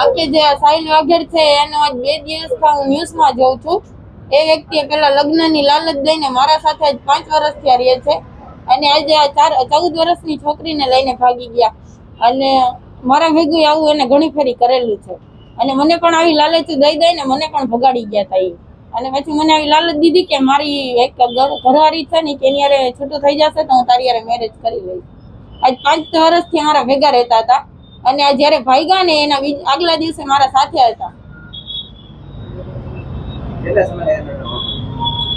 બાકી જે સાહિલ વાઘેર છે, એનો આજ બે દિવસથી હું ન્યૂઝમાં જોઉં છું. એ વ્યક્તિએ પેલા લગ્નની લાલચ દઈને મારા સાથે આજ પાંચ વર્ષથી રહે છે. અને આજે આ ચાર, ચૌદ વર્ષની છોકરીને લઈને ભાગી ગયા. અને મારા ભેગું આવું એને ઘણી ફેરી કરેલું છે. અને મને પણ આવી લાલચ દઈ દઈને મને પણ ભગાડી ગયા હતા એ અને પછી મને આવી લાલચ દીધી કે મારી એક ઘર- ઘરવાળી છે ને કે એની છૂટું થઈ જશે તો હું તારી યારે મેરેજ કરી લઈશ. આજ પાંચ વર્ષથી અમારા ભેગા રહેતા હતા અને જ્યારે ભાઈગા ને એના આગલા દિવસે મારા સાથે હતા.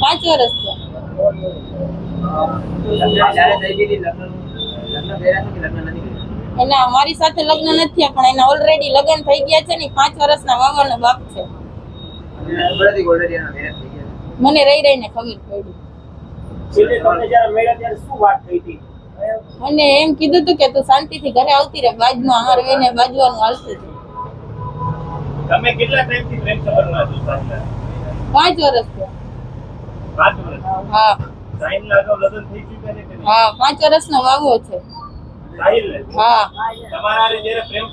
પાંચ વર્ષ? એના મારી સાથે લગ્ન નથી થયા પણ એના ઓલરેડી લગ્ન થઈ ગયા છે ને પાંચ વર્ષના વાવરનો બાપ છે. મને રહી રહીને ખબર પડી. મને એમ કીધું હતું કે તું શાંતિથી ઘરે આવતી રહે બાજમાં અમારે એને બાજવાનું હાલતું હતું તમે કેટલા ટાઈમથી પ્રેમ સંબંધમાં છો સાથે? પાંચ વર્ષ થયા. પાંચ વર્ષ હા. સાહિલના અગાઉ લગન થઈ ચૂક્યા છે હા પાંચ વર્ષનો વાવો છે? હા. પ્રેમ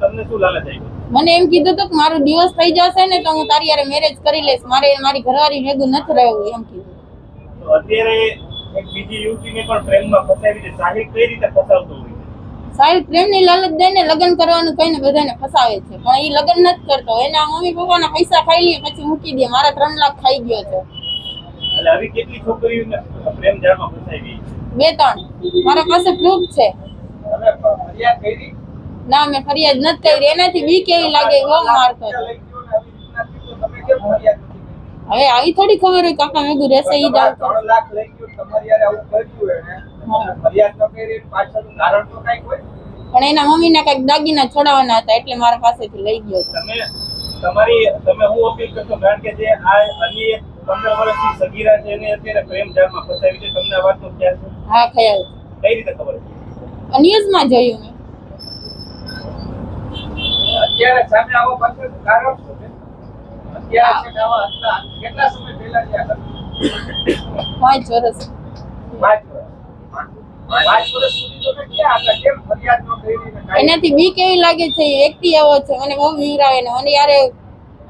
તમને શું લાલચ મને એમ કીધું તો કે મારો દિવસ થઈ જશે ને તો હું તારી હારે મેરેજ કરી લઈશ. મારે મારી ઘરવાળી ભેગું નથી રહેવું એમ કીધું. અત્યારે એક બીજી યુવતીને પણ પ્રેમમાં ફસાવી છે. સાહિલ કઈ રીતે ફસાવતો હોય સાહેબ પ્રેમની લાલચ દઈને લગ્ન કરવાનું કહીને બધાને ફસાવે છે. પણ એ લગ્ન નથી કરતો. એના મમ્મી પપ્પાના પૈસા ખાઈ લે પછી મૂકી દે. મારા ત્રણ લાખ ખાઈ ગયો છે. એટલે આવી કેટલી છોકરીઓને પ્રેમ જાળમાં ફસાવી? બે ત્રણ. મારા પાસે પ્રૂફ છે. તમે ફરિયાદ કરી? ના મેં ફરિયાદ નથી કરી. એનાથી બીક એવી લાગે બહુ મારતો? હવે આવી થોડી ખબર હોય કાકા મેં રહેશે ઈ જ તમારા કર્યું એને. હા. ફરિયાદ ન કાંઈક પણ દાગીના છોડાવવાના હતા એટલે મારા પાસેથી લઈ ગયો તમે તમારી તમે હું અપીલ કરશો કારણ કે જે આ અન્ય એક પંદર વર્ષની સગીરા છે એને અત્યારે પ્રેમ જાળમાં ફસાવી છે તમને આ વાતનો ખ્યાલ છે? હા ખ્યાલ કઈ રીતે ખબર છે ન્યૂઝમાં જોયું મેં. અત્યારે સામે આવો પાછળ કારણ શું છે? અત્યારે છે હતા કેટલા સમય પહેલા થયા આ ઘટના? પાંચ વર્ષ. એનાથી બી કેવી લાગે છે એકટી આવો છે મને બહુ વીરાવે ને મને યારે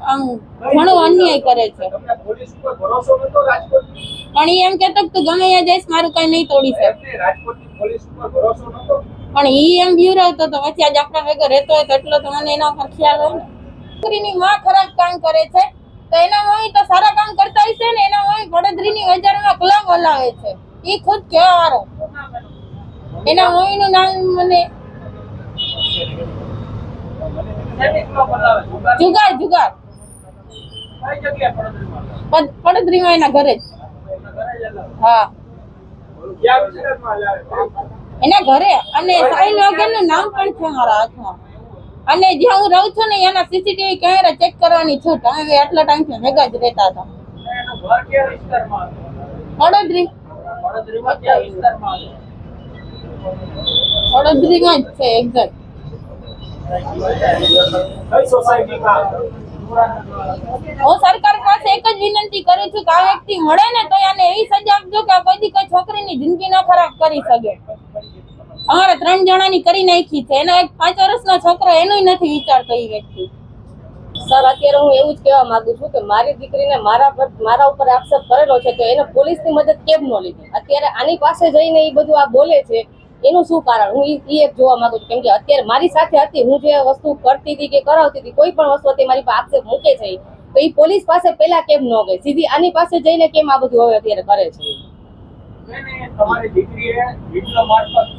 આમ ઘણો અન્યાય કરે છે. પણ એમ કેતો તું ગમે ત્યાં જઈશ મારું કઈ નહીં તોડી શકે. પણ ઈ એમ બીવરાવતો તો પછી આજ આપણા ભેગો રહેતો હોય તો એટલો તો મને એના પર ખ્યાલ હોય ને. છોકરીની માં ખરાબ કામ કરે છે તો એના મમ્મી તો સારા કામ કરતા હશે ને એના મમ્મી વડોદરીની બજારમાં ક્લબ હલાવે છે. ઈ ખુદ કહેવા વાળો. એના મમ્મીનું નામ મને જુગાર જુગાર. પડોદરીમાં એના ઘરે જ. હા? એના ઘરે. અને સાહિલનું નામ પણ છે મારા હાથમાં. અને જ્યાં હું રહું છું ને એના સીસીટીવી કેમેરા ચેક કરવાની છૂટ અમે આટલા ટાઈમથી ભેગા જ રહેતા હતા. એનું વડોદરીમાં જ છે એક્ઝેક્ટ હું સરકાર પાસે એક જ વિનંતી કરું છું કે આ વ્યક્તિ મળે ને તો એને એવી સજા આપજો કે કોઈ કોઈ છોકરીની જિંદગી ન ખરાબ કરી શકે. અમારા ત્રણ જણાની કરી નાખી છે. એનો એક પાંચ વર્ષનો છોકરો એનું નથી વિચારતો એ વ્યક્તિ. સર અત્યારે હું એવું જ કહેવા માંગુ છું કે મારી દીકરીને મારા પર મારા ઉપર આક્ષેપ કરેલો છે તો એને પોલીસની મદદ કેમ ન લીધી? અત્યારે આની પાસે જઈને એ બધું આ બોલે છે, એનું શું કારણ? હું એ એક જોવા માંગુ છું, કેમ કે અત્યારે મારી સાથે હતી, હું જે વસ્તુ કરતી હતી કે કરાવતી હતી, કોઈ પણ વસ્તુ હતી, મારી પાસે આક્ષેપ મૂકે છે તો એ પોલીસ પાસે પહેલા કેમ ન ગઈ? સીધી આની પાસે જઈને કેમ આ બધું હવે અત્યારે કરે છે? તમારી દીકરીએ વીડિયો મારફત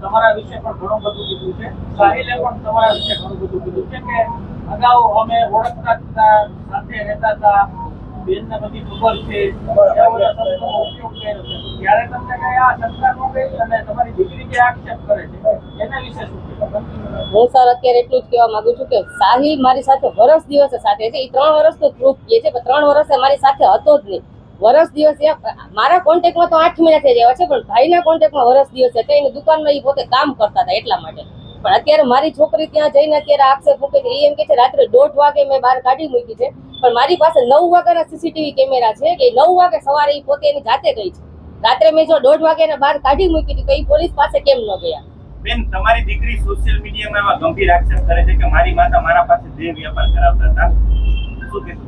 તમારા વિશે પણ ઘણું બધું કીધું છે. સાહિલે પણ તમારા વિશે ઘણું બધું કીધું છે કે અગાઉ અમે ઓળખતા હતા સાથે રહેતા હતા. બેનને બધી ખબર છે. ઉપયોગ કર્યો છે. ત્યારે તમને કઈ આ શંકા ન ગઈ અને તમારી દીકરી જે આક્ષેપ કરે છે એના વિશે શું હું સર અત્યારે એટલું જ કહેવા માંગુ છું કે સાહિલ મારી સાથે વરસ દિવસે સાથે છે. એ ત્રણ વર્ષનો પ્રૂફ કહે છે પણ ત્રણ વર્ષે મારી સાથે હતો જ નહીં. વરસ દિવસ મારા કોન્ટેક્ટમાં તો આઠ મહિના થઈ ગયા છે, પણ ભાઈના કોન્ટેક્ટમાં વરસ દિવસ છે એની દુકાનમાં એ પોતે કામ કરતા હતા એટલા માટે. પણ અત્યારે મારી છોકરી ત્યાં જઈને અત્યારે આક્ષેપ મૂકે છે એ એમ કે છે, રાત્રે દોઢ વાગે મેં બહાર કાઢી મૂકી છે, પણ મારી પાસે નવ વાગ્યાના સીસીટીવી કેમેરા છે, કે નવ વાગે સવારે એ પોતે એની જાતે ગઈ છે. રાત્રે મેં જો દોઢ વાગે એને બહાર કાઢી મૂકી હતી, તો એ પોલીસ પાસે કેમ ન ગયા? બેન, તમારી દીકરી સોશિયલ મીડિયામાં એવા ગંભીર આક્ષેપ કરે છે કે મારી માતા મારા પાસે દેહ વ્યાપાર કરાવતા હતા? શું કહેશું?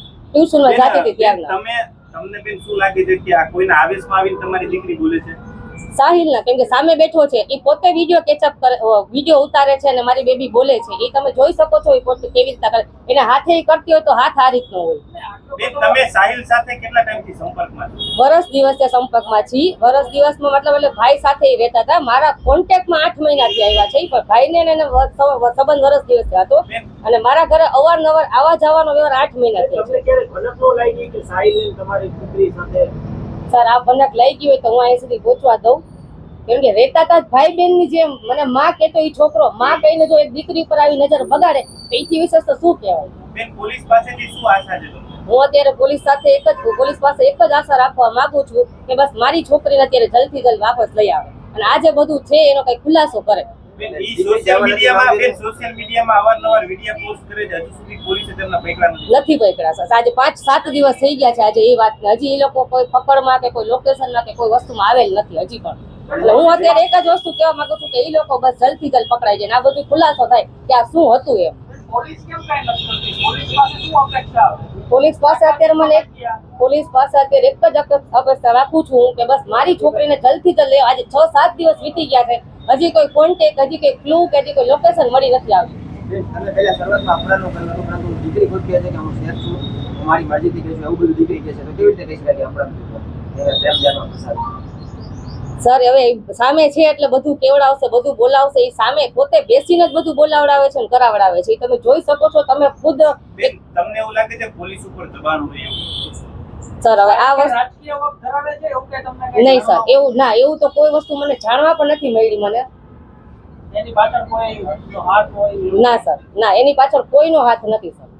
ટ્યુશનમાં જાતી હતી બેન, તમે તમને બેન શું લાગે છે કે આ કોઈના આવેશમાં આવીને તમારી દીકરી બોલે છે? સાહિલના કેમ કે સામે બેઠો છે એ પોતે વીડિયો કેચઅપ કરે વીડિયો ઉતારે છે અને મારી બેબી બોલે છે. એ તમે જોઈ શકો છો એ પોતે કેવી રીતના કરે. એને હાથે ઈ કરતી હોય તો હાથ આ રીતનો હોય. તમે સાહિલ સાથે કેટલા ટાઈમથી સંપર્કમાં વરસ દિવસે સંપર્કમાં છી. વરસ દિવસમાં મતલબ એટલે ભાઈ સાથે રહેતા હતા. મારા કોન્ટેક્ટમાં આઠ મહિનાથી આવ્યા છે પણ ભાઈને એને સંબંધ વરસ દિવસથી હતો. અને મારા ઘરે અવારનવાર આવા જવાનો વ્યવહાર આઠ મહિનાથી છે. તમને ક્યારે ભનક લાગી કે સાહિલ તમારી દીકરી સાથે સર આ ભનક લઈ ગઈ હોય તો હું અહીં સુધી પહોંચવા દઉં. કેમ કે રહેતા હતા ભાઈ બેનની જેમ મને માં કેતો એ છોકરો માં કહીને જો એક દીકરી પર આવી નજર બગાડે તો એથી વિશેષ તો શું કહેવાય? બેન પોલીસ પાસેથી શું આશા છે હું અત્યારે પોલીસ સાથે એક જ પોલીસ પાસે એક જ આશા રાખવા માંગુ છું કે બસ મારી છોકરીને અત્યારે જલ્દથી જલ્દ વાપસ લઈ આવે. અને આ જે બધું છે એનો કઈ ખુલાસો કરે. બેન ઈ સોશિયલ મીડિયામાં બેન સોશિયલ મીડિયામાં અવારનવાર વીડિયો પોસ્ટ કરે છે. હજુ સુધી પોલીસે તેમના પકડા નથી. નથી પકડા સર આજે પાંચ સાત દિવસ થઈ ગયા છે આજે એ વાત. હજી એ લોકો કોઈ પકડમાં કે કોઈ લોકેશનમાં કે કોઈ વસ્તુમાં આવેલ નથી હજી પણ. એટલે હું અત્યારે એક જ વસ્તુ કહેવા માંગુ છું કે એ લોકો બસ જલ્દથી જલ્દ પકડાય જાય અને આ બધું ખુલાસો થાય કે આ શું હતું એમ. પોલીસ કેમ કાંઈ નથી કરતી? પોલીસ પાસે શું અપેક્ષા પોલીસ પાસે અત્યારે મને પોલીસ પાસે અત્યારે એક જ અપે- અપેક્ષા રાખું છું કે બસ મારી છોકરીને જલ્દી જલ્દ લેવા આજે છ સાત દિવસ વીતી ગયા છે. હજી કોઈ કોન્ટેક હજી કોઈ ક્લુ કે હજી કોઈ લોકેશન મળી નથી આવ્યું. સર હવે સામે છે એટલે બધું કેવડાવશે બધું બોલાવશે. એ સામે પોતે બેસીને જ બધું બોલાવડાવે છે અને કરાવડાવે છે. એ તમે જોઈ શકો છો તમે ખુદ તમને એવું લાગે છે પોલીસ ઉપર દબાણ હોય સર હવે આ વસ્તુ નહીં સર એવું ના એવું તો કોઈ વસ્તુ મને જાણવા પણ નથી મળી મને. ના સર ના એની પાછળ કોઈનો હાથ નથી સર.